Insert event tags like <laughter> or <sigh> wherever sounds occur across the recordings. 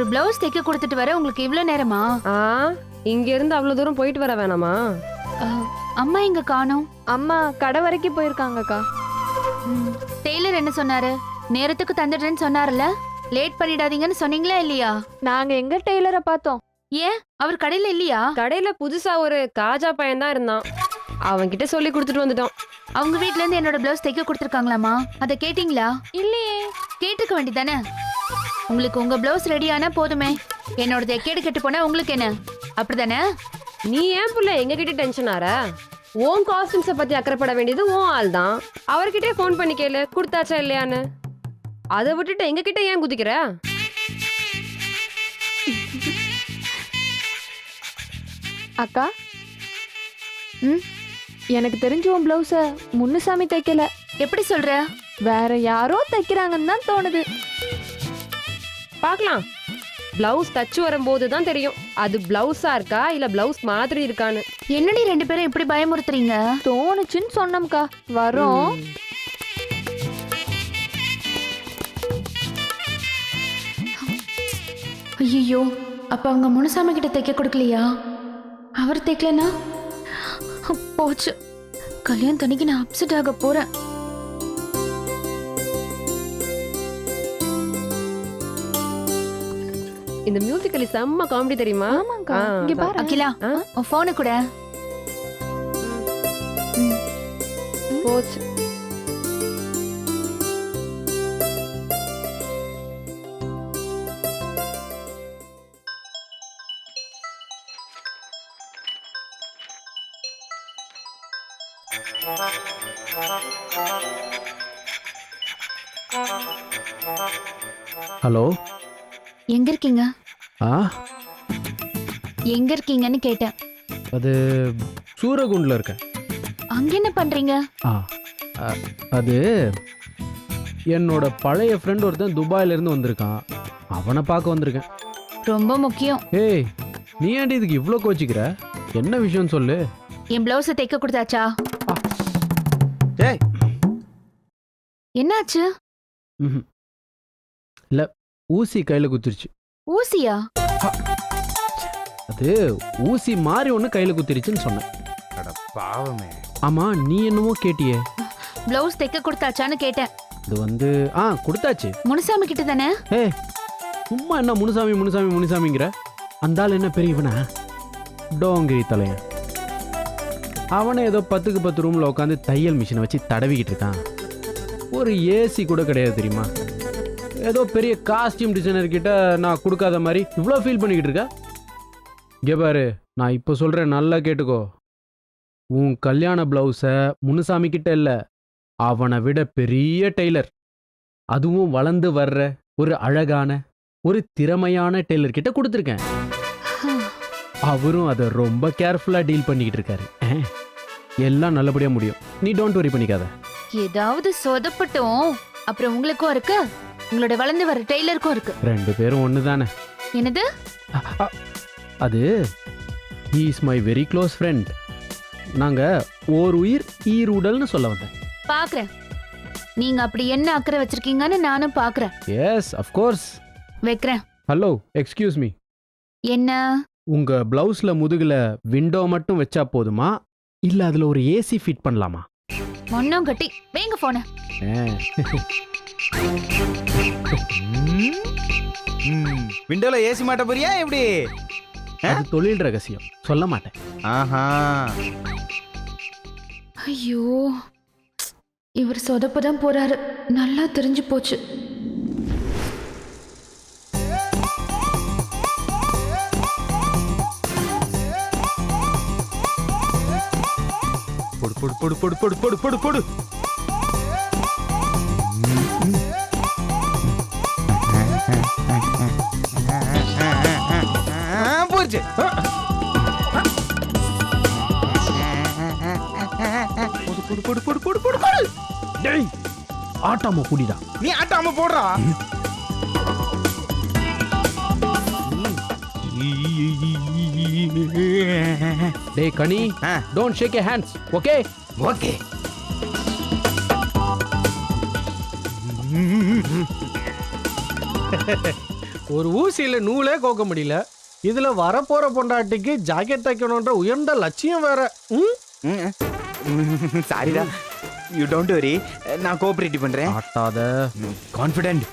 ஒரு பிளவுஸ் தைக்க கொடுத்துட்டு வர உங்களுக்கு இவ்ளோ நேரமா? ஆ இங்க இருந்து அவ்வளவு தூரம் போயிட்டு வர வேணாமா? அஹ், அம்மா எங்க காணோம்? அம்மா கடை வரைக்கும் போயிருக்காங்கக்கா. டெய்லர் என்ன சொன்னாரு? நேரத்துக்கு தந்துடுறேன்னு சொன்னார்ல? லேட் பண்ணிடாதீங்கன்னு சொன்னீங்களா இல்லையா? நாங்க எங்க டெய்லரை பார்த்தோம். ஏன்? அவர் கடையில இல்லையா? கடையில புதுசா ஒரு காஜா பையன் தான் இருந்தான். அவன் கிட்ட சொல்லி கொடுத்துட்டு வந்துட்டோம். அவங்க வீட்ல இருந்து என்னோட பிளவுஸ் தைக்க கொடுத்துருக்காங்களாமா அதை கேட்டிங்களா? இல்லையே. கேட்டுக்க வேண்டியதானே? உங்களுக்கு உங்க பிளவுஸ் ரெடி ஆனா போதுமே. என்னோட தைக்கேடு கெட்டு போனா உங்களுக்கு என்ன? அப்படிதானே? நீ ஏன் புள்ள எங்க கிட்ட டென்ஷன் ஆற? உன் காஸ்டியூம்ஸை பத்தி அக்கறைப்பட வேண்டியது உன் ஆள் தான் அவர்கிட்டே ஃபோன் பண்ணி கேளு கொடுத்தாச்சா இல்லையான்னு. அதை விட்டுட்டு எங்க கிட்ட ஏன் குதிக்கிற? அக்கா ம் எனக்கு தெரிஞ்ச உன் பிளவுஸ முன்னுசாமி தைக்கல. எப்படி சொல்ற? வேற யாரோ தைக்கிறாங்கன்னு தான் தோணுது. பார்க்கலாம். பிளவுஸ் தச்சு வரும்போது தான் தெரியும். அது பிளவுஸா இருக்கா இல்ல பிளவுஸ் மாதிரி இருக்கான்னு. என்னடி ரெண்டு பேரும் இப்படி பயமுறுத்துறீங்க? தோணுச்சுன்னு சொன்னோம்க்கா. வரோம். ஐயோ அப்ப அவங்க முனுசாமி கிட்ட தைக்க கொடுக்கலையா? அவர் தைக்கலனா போச்சு. கல்யாணத்தன்னைக்கு நான் அப்செட் ஆக போறேன். இந்த மியூசிக்கலி செம்ம காமெடி தெரியுமா? ஆமாக்கா ஆ, இங்க. பாரு. அகிலா? உன் போனு கூட. போச்சு. இருக்கீங்க? ஆ? எங்க இருக்கீங்கன்னு கேட்டேன். அது சூரகுண்டில் இருக்கேன். அங்க என்ன பண்றீங்க? ஆ அ- அது என்னோட பழைய ஃப்ரெண்ட் ஒருத்தன் துபாயிலேருந்து வந்திருக்கான். அவனை பார்க்க வந்திருக்கேன். ரொம்ப முக்கியம். ஏய் நீ ஏன்டி இதுக்கு இவ்வளோ கோச்சிக்கிற? என்ன விஷயம்னு சொல்லு. என் பிளவுஸை தைக்க கொடுத்தாச்சா? ஏய். என்னாச்சு? ம் இல்லை ஊசி கையில் குத்திருச்சு. ஊசியா? அது ஊசி மாதிரி ஒன்று கையில் குத்திருச்சுன்னு சொன்னேன். அட பாவமே. ஆமாம் நீ என்னமோ கேட்டியே. பிளவுஸ் தைக்க கொடுத்தாச்சான்னு கேட்டேன். அது வந்து ஆ கொடுத்தாச்சு. முனுசாமி கிட்ட தானே? ஏ சும்மா என்ன முனுசாமி முனுசாமி முனுசாமிங்கிற? அந்த ஆள் என்ன பெரியவனா? டோங்கிரி தலையன். அவனை ஏதோ பத்துக்கு பத்து ரூமில் உட்காந்து தையல் மிஷினை வச்சு தடவிக்கிட்டு இருக்கான். ஒரு ஏசி கூட கிடையாது தெரியுமா? ஏதோ பெரிய காஸ்டியூம் டிசைனர் கிட்ட நான் கொடுக்காத மாதிரி இவ்வளோ ஃபீல் பண்ணிக்கிட்டு இருக்க? இங்கே பாரு நான் இப்போ சொல்கிறேன் நல்லா கேட்டுக்கோ. உன் கல்யாண ப்ளவுஸை முனுசாமி கிட்ட இல்லை அவனை விட பெரிய டெய்லர். அதுவும் வளர்ந்து வர்ற ஒரு அழகான ஒரு திறமையான டெய்லர் கிட்ட கொடுத்துருக்கேன். அவரும் அதை ரொம்ப கேர்ஃபுல்லாக டீல் பண்ணிக்கிட்டு இருக்காரு. எல்லாம் நல்லபடியாக முடியும். நீ டோன்ட் வரி பண்ணிக்காத. ஏதாவது சொதப்பட்டும். அப்புறம் உங்களுக்கும் இருக்கு உங்களோட வளர்ந்து வர டெய்லருக்கும் இருக்கு. ரெண்டு பேரும் ஒன்று தானே என்னது அது he is my very close friend நாங்கள் ஓர் உயிர் ஈருடல்னு சொல்ல வந்தேன். பாக்குறேன். நீங்க அப்படி என்ன அக்கறை வச்சிருக்கீங்கன்னு நானும் பாக்குறேன். எஸ் அஃப்கோர்ஸ் வைக்கிறேன். ஹலோ எக்ஸ்கியூஸ் மீ என்ன? உங்கள் ப்ளவுஸில் முதுகில் விண்டோ மட்டும் வச்சா போதுமா? இல்லை அதில் ஒரு ஏசி ஃபிட் பண்ணலாமா? ஒன்னும் கட்டி. வேங்க போன விண்டோல ஏசி மாட்ட போறியா எப்படி? அது தொழில் ரகசியம். சொல்ல மாட்டேன். ஆஹா. ஐயோ. இவர் சொதப்பதான் போறாரு. நல்லா தெரிஞ்சு போச்சு. பொடு பொடு பொடு பொடு பொடு பொடு பொடு. போச்சு பொடு பொடு பொடு பொடு பொடு பொடு டேய் ஆட்டாம குடிடா நீ ஆட்டாம போடுறா டேய் Kani. Don't shake a hands okay okay ஒரு ஊசியில நூலே கோக்க முடியல இதுல வரப்போற பொண்டாட்டிக்கு ஜாக்கெட் தைக்கணுன்ற உயர்ந்த லட்சியம் வேற ம்? சாரிடா யூ டோன்ட் வரி நான் கோஆபரேட்டிவ் பண்றேன் ஆட்டாத கான்ஃபிடென்ட்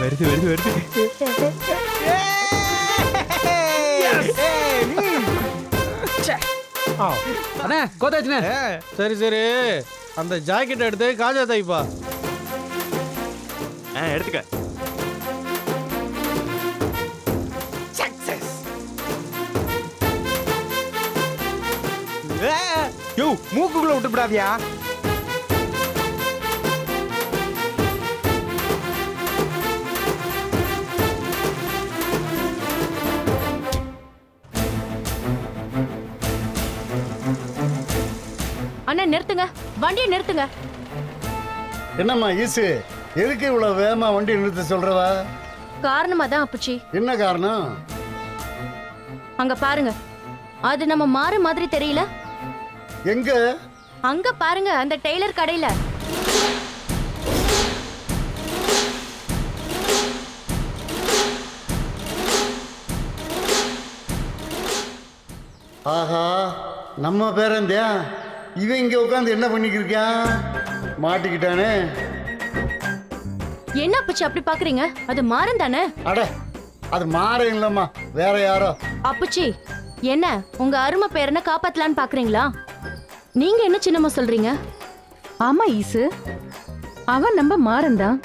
வருது வருது வருது அண்ணே கோத்தாச்சுண்ணே சரி சரி. அந்த ஜாக்கெட் எடுத்து காஜா தைப்பா. எடுத்துக்க. சக்சஸ் யோ மூக்குக்குள்ள விட்டு நிறுத்துங்க. வண்டியை நிறுத்துங்க. என்னம்மா ஈசு எதுக்கு இவ்வளவு வேகமா வண்டி நிறுத்த சொல்றவா? காரணமா தான் அப்புச்சி. என்ன காரணம்? அங்க பாருங்க. அது நம்ம மாறு மாதிரி தெரியல. எங்க? அங்க பாருங்க அந்த டெய்லர் கடையில. ஆஹா நம்ம பேரந்தியா இவன் இங்க உட்காந்து என்ன பண்ணிக்கிட்டு இருக்கான் மாட்டிக்கிட்டானே. என்ன அப்புச்சி அப்படி பாக்குறீங்க? அது மாறன் தானே? அட அது மாற இல்லம்மா. வேற யாரோ. அப்புச்சி என்ன? உங்க அருமை பேரனை காப்பாத்தலான்னு பாக்குறீங்களா? நீங்க என்ன சின்னம்மா சொல்றீங்க? ஆமா ஈசு. அவன் நம்ம மாறன்தான்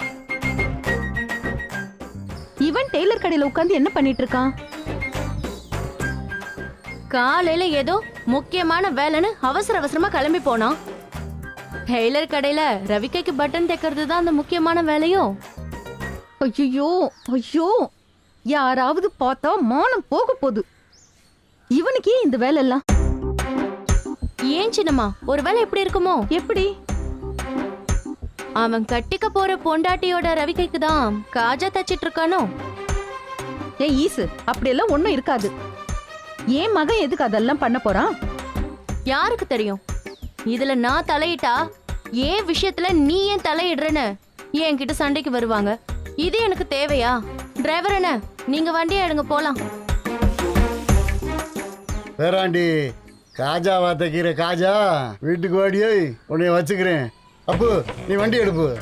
இவன் டெய்லர் கடையில உட்கார்ந்து என்ன பண்ணிட்டு இருக்கான்? காலையில ஏதோ முக்கியமான வேலைன்னு அவசர அவசரமா கிளம்பி போனான். டெய்லர் கடையில ரவிக்கைக்கு பட்டன் தைக்கிறது தான் அந்த முக்கியமான வேலையோ ஐயோ ஐயோ யாராவது பார்த்தா மானம் போக போகுது. இவனுக்கு ஏன் இந்த வேலை எல்லாம் ஏன் சின்னம்மா ஒரு வேலை எப்படி இருக்குமோ? எப்படி? அவன் கட்டிக்க போற பொண்டாட்டியோட ரவிக்கைக்கு தான் காஜா தச்சிட்டு இருக்கானோ? ஏய் ஈசு அப்படியெல்லாம் ஒண்ணும் இருக்காது. ஏன் மகன் எதுக்கு அதெல்லாம் பண்ண போறான்? யாருக்கு தெரியும்? இதுல நான் தலையிட்டா ஏன் விஷயத்துல நீ ஏன் தலையிடுறேன்னு? என்கிட்ட சண்டைக்கு வருவாங்க. இது எனக்கு தேவையா? டிரைவர் என்ன? நீங்க வண்டியை எடுங்க போலாம். பேராண்டி காஜாவா தைக்கிற காஜா. வீட்டுக்கு வாடியே உன்னைய வச்சுக்கிறேன். அப்பு நீ வண்டி எடுப்பு.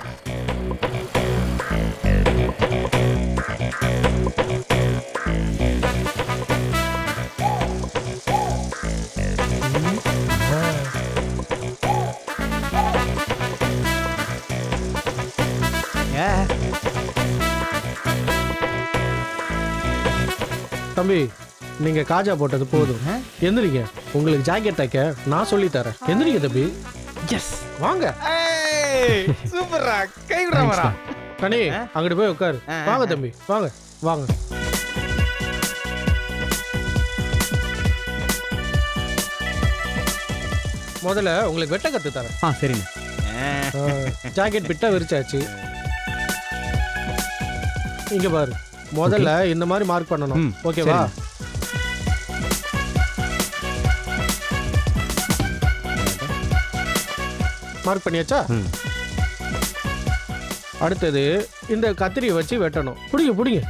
தம்பி நீங்க காஜா போட்டது போதும். எந்திரிங்க. உங்களுக்கு ஜாக்கெட் தைக்க நான் சொல்லி தரேன் எந்திரிங்க தம்பி. எஸ் வாங்க. சூப்பர்ரா. கை விடுறா கனி அங்கிட்டு போய் உட்காரு. வாங்க. தம்பி. வாங்க. வாங்க. முதல்ல உங்களுக்கு வெட்ட கத்து தரேன். ஆ சரிண்ணே ஜாக்கெட் பிட்டா விரிச்சாச்சு. இங்க பாரு. முதல்ல இந்த மாதிரி மார்க் பண்ணணும். ஓகேவா. மார்க் பண்ணியாச்சா. அடுத்தது இந்த கத்திரியை வச்சு வெட்டணும். பிடிங்க பிடிங்க.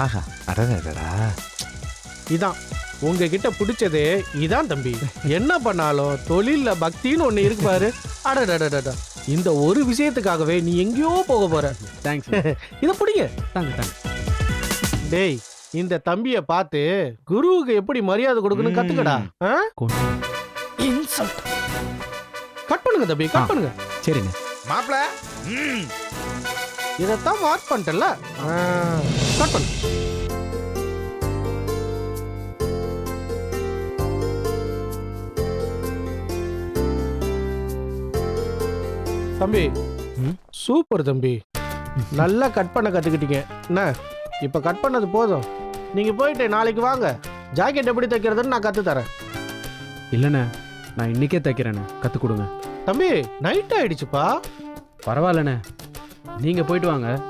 ஆஹா அடடடடா இதான். உங்ககிட்ட பிடிச்சதே இதான் தம்பி. என்ன பண்ணாலும் தொழில்ல பக்தின்னு ஒண்ணு இருக்கு பாரு. அடடடடடா இந்த ஒரு விஷயத்துக்காகவே நீ எங்கேயோ போக போற. தேங்க்ஸ் <laughs> இதை பிடிங்க. தாங்க தாங்க. டேய் இந்த தம்பிய பார்த்து குருவுக்கு எப்படி மரியாதை கொடுக்கணும் கத்துக்கடா. ஆ? இன்சல்ட் கட் பண்ணுங்க தம்பி. கட் பண்ணுங்க. சரிண்ணே. மாப்ள இதைத்தான் மார்க் பண்ணிட்டல கட் பண்ணு தம்பி. சூப்பர் தம்பி. நல்லா கட் பண்ண கத்துக்கிட்டீங்க. என்ன? இப்ப கட் பண்ணது போதும். நீங்க போயிட்டு நாளைக்கு வாங்க. ஜாக்கெட் எப்படி தைக்கிறதுன்னு நான் கத்து தரேன். இல்லைண்ணே நான் இன்னைக்கே தைக்கிறேண்ணே. கற்றுக் கொடுங்க. தம்பி நைட் ஆயிடுச்சுப்பா. பரவாயில்லண்ணே. நீங்கள் போயிட்டு வாங்க.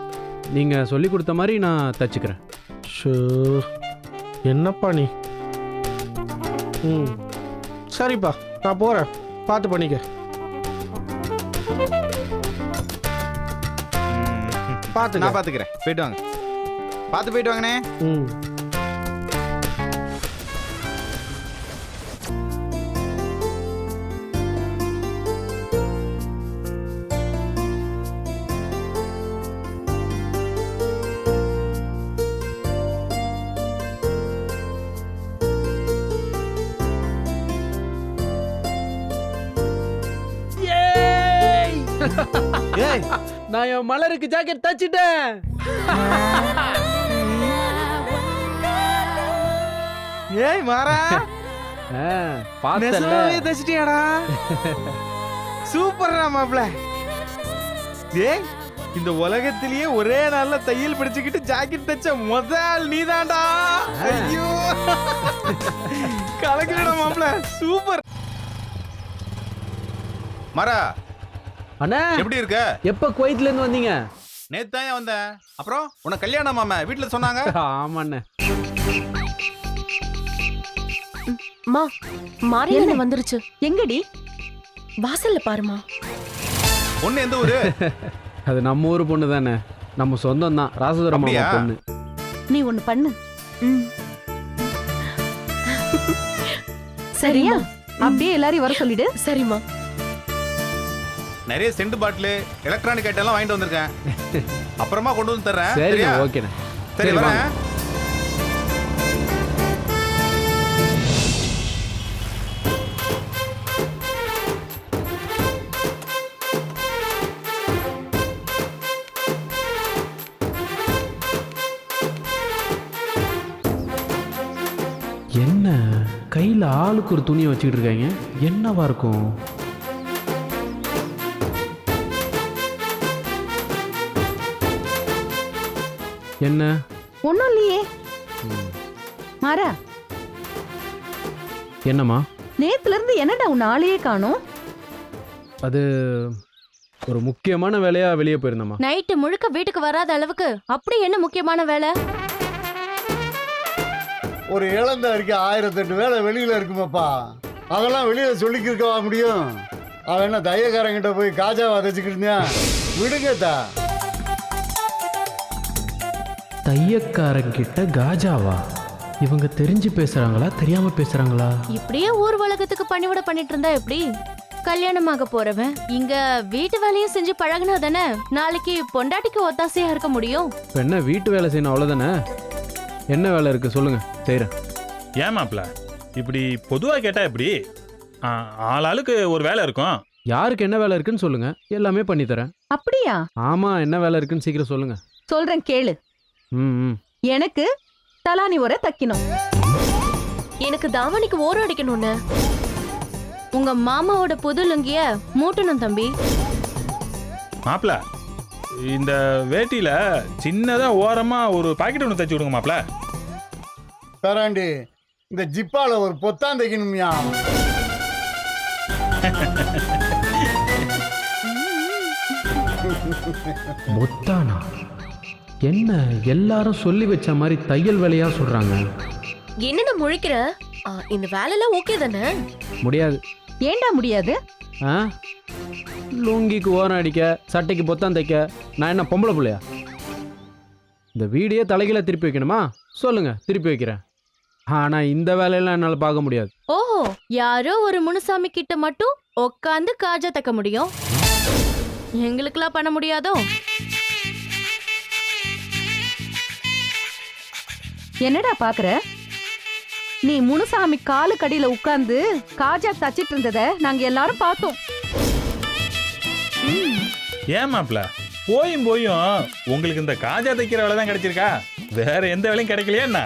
நீங்கள் சொல்லி கொடுத்த மாதிரி நான் தச்சுக்கிறேன். ஷோ. என்னப்பா நீ? ம். சரிப்பா நான் போகிறேன் பார்த்து பண்ணிக்க. பார்த்து நான் பாத்துக்கிறேன். போயிட்டு வாங்க. பார்த்து போயிட்டு வாங்கண்ணே. ம். <laughs> ஏய். நான் என் மலருக்கு ஜாக்கெட் தச்சிட்டேன். ஏய் மாறா. நெசமாவே தச்சிட்டியாடா. சூப்பர்ரா மாப்ள ஏய் இந்த உலகத்திலேயே ஒரே நாள்ல தையல் படிச்சுக்கிட்டு ஜாக்கெட் தச்ச முதல் நீதான்டா. ஐயோ. கலக்கிறடா மாப்ள சூப்பர். மரா அண்ணா எப்படி இருக்க? எப்போ குவைத்ல இருந்து வந்தீங்க? நேத்து தான் வந்தேன் அப்புறம் உனக்கு கல்யாணம் மாமா வீட்டுல சொன்னாங்க. <laughs> ஆமாண்ணே. மா மாரியண்ண வந்துருச்சு. எங்கடி? வாசல்ல பாருமா. பொண்ணு எந்த ஊரு? <laughs> அது நம்ம ஊர் பொண்ணு தானே நம்ம சொந்தம் தான் ராசதுரம் அப்படியா? பொண்ணு. நீ ஒண்ணு பண்ணு. ம். சரியா அப்படியே எல்லாரையும் வர சொல்லிடு. சரிம்மா. நிறைய சென்ட் பாட்டில் எலக்ட்ரானிக் ஐட்டம் எல்லாம் வாங்கிட்டு வந்திருக்கேன். அப்புறமா கொண்டு வந்து தர்றேன். சரியா? ஓகேண்ணே. சரி சரி, வரேன். என்ன? கையில் ஆளுக்கு ஒரு துணியை வச்சுக்கிட்டு இருக்காங்க. என்னவா இருக்கும்? என்ன? ஒண்ணும் இல்லையே. மாறா. என்னம்மா? நேத்துல இருந்து என்னடா உன் ஆளையே காணோம்? அது ஒரு முக்கியமான வேலையா வெளியே போயிருந்தம்மா. நைட்டு முழுக்க வீட்டுக்கு வராத அளவுக்கு அப்படி என்ன முக்கியமான வேலை? ஒரு இழந்த இருக்க ஆயிரத்தெட்டு வேலை வெளியில இருக்குமாப்பா. அதெல்லாம் வெளியில சொல்லிக்கிருக்கவா முடியும்? அவன் என்ன தையக்காரங்கிட்ட போய் காஜாவா தச்சுக்கிட்டு இருந்தான் விடுங்கத்தா. தையக்காரங்கிட்ட காஜாவா? இவங்க தெரிஞ்சு பேசுறாங்களா? தெரியாம பேசுறாங்களா? இப்படியே ஊர் உலகத்துக்கு பணிவிட பண்ணிட்டு இருந்தா எப்படி? கல்யாணமாக போறவன் இங்க வீட்டு வேலையும் செஞ்சு பழகுனா தானே நாளைக்கு பொண்டாட்டிக்கு ஒத்தாசையா இருக்க முடியும்? என்ன வீட்டு வேலை செய்யணும் அவ்வளோதானே என்ன வேலை இருக்கு சொல்லுங்க செய்கிறேன் ஏன் மாப்ள இப்படி பொதுவா கேட்டா எப்படி? ஆ, ஆளாளுக்கு ஒரு வேலை இருக்கும். யாருக்கு என்ன வேலை இருக்குன்னு சொல்லுங்க எல்லாமே பண்ணி தரேன் அப்படியா? ஆமா என்ன வேலை இருக்குன்னு சீக்கிரம் சொல்லுங்க. சொல்றேன் கேளு. ம் ம் எனக்கு தலானி உரை தைக்கணும் எனக்கு தாவணிக்கு ஓரம் அடிக்கணும்னு. உங்க மாமாவோட புது லுங்கிய மூட்டணும் தம்பி. மாப்ள இந்த வேட்டியில சின்னதா ஓரமா ஒரு பாக்கெட் ஒன்று தச்சு விடுங்க மாப்ள. பேராண்டி இந்த ஜிப்பால ஒரு பொத்தான் தைக்கணும்யா. பொத்தானா? என்ன எல்லாரும் சொல்லி வச்ச மாதிரி தையல் வேலையா சொல்றாங்க? என்னென்ன முழிக்கிற? ஆ, இந்த வேலைலாம் ஓகே தானே? முடியாது. ஏண்டா முடியாது? ஆ? லுங்கிக்கு ஓரம் அடிக்க சட்டைக்கு பொத்தான் தைக்க நான் என்ன பொம்பளை பிள்ளையா? இந்த வீடியோ தலைகீழ திருப்பி வைக்கணுமா? சொல்லுங்க திருப்பி வைக்கிறேன். ஆனா இந்த வேலையெல்லாம் என்னால் பார்க்க முடியாது. ஓஹோ யாரோ ஒரு முனுசாமி கிட்ட மட்டும் உட்காந்து காஜா தைக்க முடியும்? எங்களுக்கெல்லாம் பண்ண முடியாதோ? என்னடா பாக்குற? நீ முனுசாமி காலு கடியில உட்கார்ந்து காஜா தச்சிட்டு இருந்தத நாங்க எல்லாரும் பார்த்தோம். ஏன் மாப்ள? போயும் போயும் உங்களுக்கு இந்த காஜா தைக்கிற வேலை தான் கிடைச்சிருக்கா? வேற எந்த வேலையும் கிடைக்கலையா என்ன?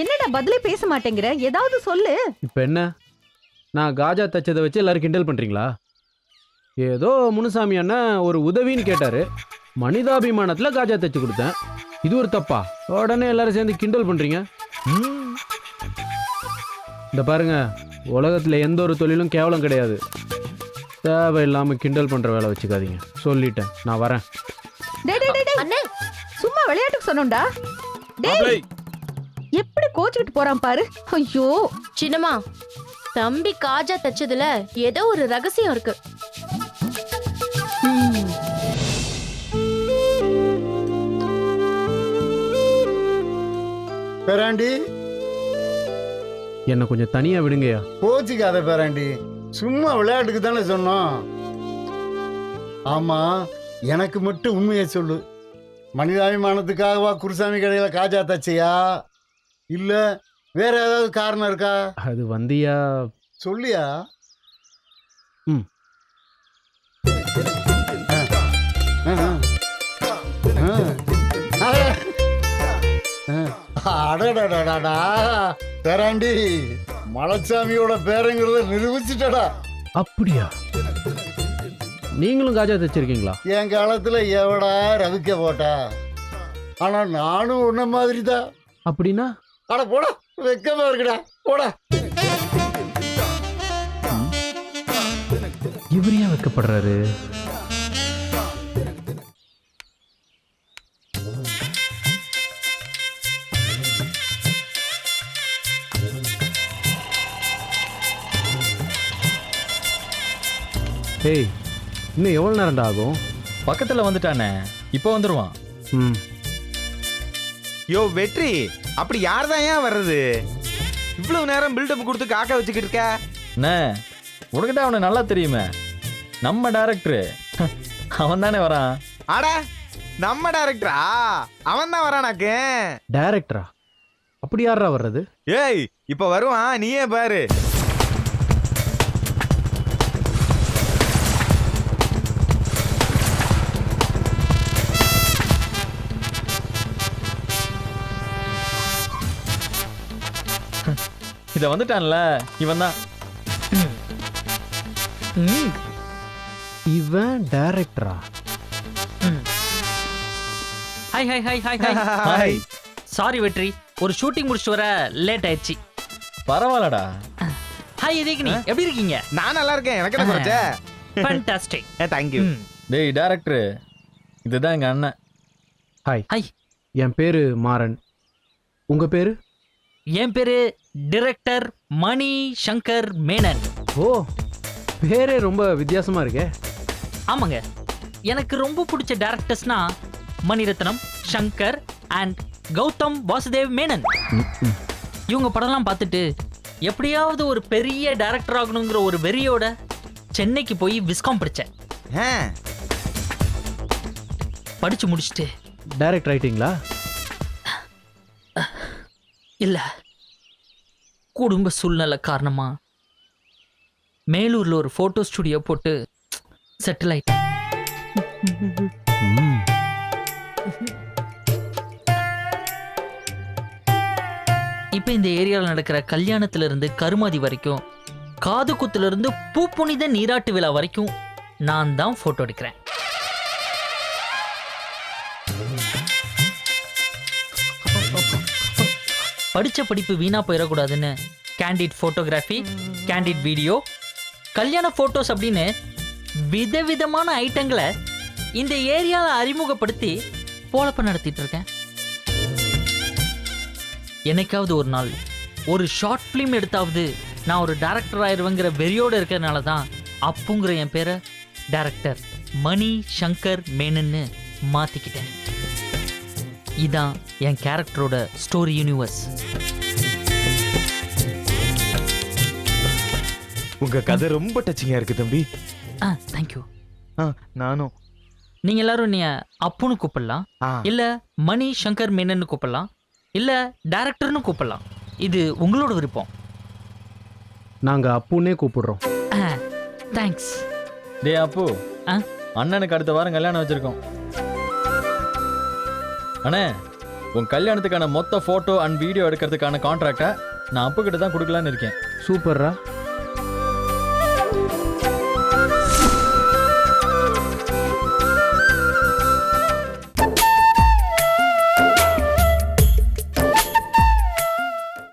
என்னடா பதிலே பேச மாட்டேங்கிற? ஏதாவது சொல்லு. இப்போ என்ன? நான் காஜா தைச்சதை வச்சு எல்லாரும் கிண்டல் பண்ணுறீங்களா ஏதோ முனுசாமி அண்ணன் ஒரு உதவின்னு கேட்டார். மனிதாபிமானத்தில் காஜா தைச்சு கொடுத்தேன். இது ஒரு தப்பா? உடனே எல்லாரும் சேர்ந்து கிண்டல் பண்றீங்க. இந்த பாருங்க உலகத்துல எந்த ஒரு தொழிலும் கேவலம் கிடையாது. தேவையில்லாம கிண்டல் பண்ற வேலை வச்சுக்காதீங்க. சொல்லிட்டேன் நான் வரேன். டேய் டேய், டேய் டேய். அண்ணே. சும்மா விளையாட்டுக்கு சொன்னோம்டா. எப்படி கோச்சுக்கிட்டு போறான் பாரு. ஐயோ. சின்னம்மா தம்பி காஜா தச்சதுல ஏதோ ஒரு ரகசியம் இருக்கு. பேராண்டி. என்னை கொஞ்சம் தனியா விடுங்கய்யா. கோச்சிக்காத பேராண்டி. சும்மா விளையாட்டுக்கு தானே சொன்னோம். ஆமா எனக்கு மட்டும் உண்மையை சொல்லு. மனிதாபிமானத்துக்காகவா குருசாமி கடையில் காஜா தச்சியா? இல்ல வேற ஏதாவது காரணம் இருக்கா? அது வந்தியா? சொல்லியா? ம். ஆ. அடடடடடா. பேராண்டி மலைச்சாமியோட பேரங்கிறத நிரூபிச்சிட்டடா. அப்படியா? நீங்களும் காஜா தச்சிருக்கீங்களா? என் காலத்துல எவடா ரவிக்க போட்டா? ஆனா நானும் உன்ன மாதிரி தான் அப்படின்னா? அட போடா வெக்கமா இருக்குடா போடா. இவர் ஏன் வைக்கப்படுறாரு? ஏய் இன்னும் எவ்வளோ நேரம்டா ஆகும்? பக்கத்துல வந்துட்டானே இப்போ வந்துருவான். ம். யோ வெற்றி அப்படி யார் தான் ஏன் வர்றது? இவ்வளவு நேரம் பில்டப் கொடுத்து காக்க வச்சுக்கிட்டு இருக்க? அண்ணே உனக்கு தான் அவனை நல்லா தெரியுமே. நம்ம டைரக்டரு அவன் தானே வரான். அட நம்ம டைரக்டரா அவன் தான் வரானாக்கு டைரக்டரா அப்படி யாரா வர்றது? ஏய் இப்ப வருவான் நீயே பாரு. இதை வந்துட்டான்ல இவன் தான் இவன் டைரக்டரா hi hi hi hi hi hi sorry Vetri. ஒரு ஷூட்டிங் முடிச்சுட்டு வர லேட் ஆயிடுச்சு. பரவாயில்லடா. ஹாய் எதிகினி எப்படி இருக்கீங்க? நான் நல்லா இருக்கேன். எனக்கு என்ன குறைச்ச? ஃபேண்டாஸ்டிக் <laughs> தேங்க்யூ டேய் டைரக்டரு இதுதான் எங்க அண்ணன். ஹாய் ஹாய் என் பேரு மாறன். உங்க பேரு? என் பேரு டிரெக்டர் மணி சங்கர் மேனன். ஓ பேரே ரொம்ப வித்தியாசமா இருக்கே. ஆமாங்க. எனக்கு ரொம்ப பிடிச்ச டேரக்டர்ஸ்னா மணிரத்னம் சங்கர் அண்ட் கௌதம் வாசுதேவ் மேனன். இவங்க படம்லாம் பார்த்துட்டு எப்படியாவது ஒரு பெரிய டேரக்டர் ஆகணுங்கிற ஒரு வெறியோட சென்னைக்கு போய் விஸ்காம் படித்தேன் படிச்சு முடிச்சுட்டு டைரக்ட் ரைட்டிங்களா இல்லை. குடும்ப சூழ்நிலை காரணமாக மேலூரில் ஒரு ஃபோட்டோ ஸ்டுடியோ போட்டு செட்டில் ஆயிட்டேன். இப்போ இந்த ஏரியாவில் நடக்கிற கல்யாணத்திலிருந்து கருமாதி வரைக்கும் காது குத்துலேருந்து பூப்புனித நீராட்டு விழா வரைக்கும் நான் தான் ஃபோட்டோ எடுக்கிறேன். படிச்ச படிப்பு வீணா போயிடக்கூடாதுன்னு. கேண்டிட் ஃபோட்டோகிராஃபி கேண்டிட் வீடியோ கல்யாண ஃபோட்டோஸ் அப்படின்னு விதவிதமான ஐட்டங்களை இந்த ஏரியாவில் அறிமுகப்படுத்தி போலப்ப நடத்திட்டு இருக்கேன். என்னைக்காவது ஒரு நாள் ஒரு ஷார்ட் ஃபிலிம் எடுத்தாவது நான் ஒரு டேரக்டர் ஆயிடுவேங்கிற வெறியோடு இருக்கிறதுனால தான் அப்புங்கிற என் பேரை டேரக்டர் மணி சங்கர் மேனன்னு மாற்றிக்கிட்டேன் இதான் என் கேரக்டரோட ஸ்டோரி யூனிவர்ஸ். உங்க கதை ரொம்ப டச்சிங்கா இருக்கு தம்பி. ஆ தேங்க்யூ ஆ, நானும். நீங்கள் எல்லாரும் நீ அப்புன்னு கூப்பிடலாம். ஆ, இல்லை மணி சங்கர் மேனன்னு கூப்பிடலாம். இல்லை டேரக்டர்னு கூப்பிடலாம். இது உங்களோட விருப்பம். நாங்க அப்புன்னே கூப்பிடுறோம். தேங்க்ஸ் டேய் அப்பு. ஆ? அண்ணனுக்கு அடுத்த வாரம் கல்யாணம் வச்சிருக்கோம். அண்ணே உன் கல்யாணத்துக்கான மொத்த ஃபோட்டோ அண்ட் வீடியோ எடுக்கிறதுக்கான கான்ட்ராக்டை நான் அப்பக்கிட்ட தான் கொடுக்கலான்னு இருக்கேன். சூப்பர்ரா.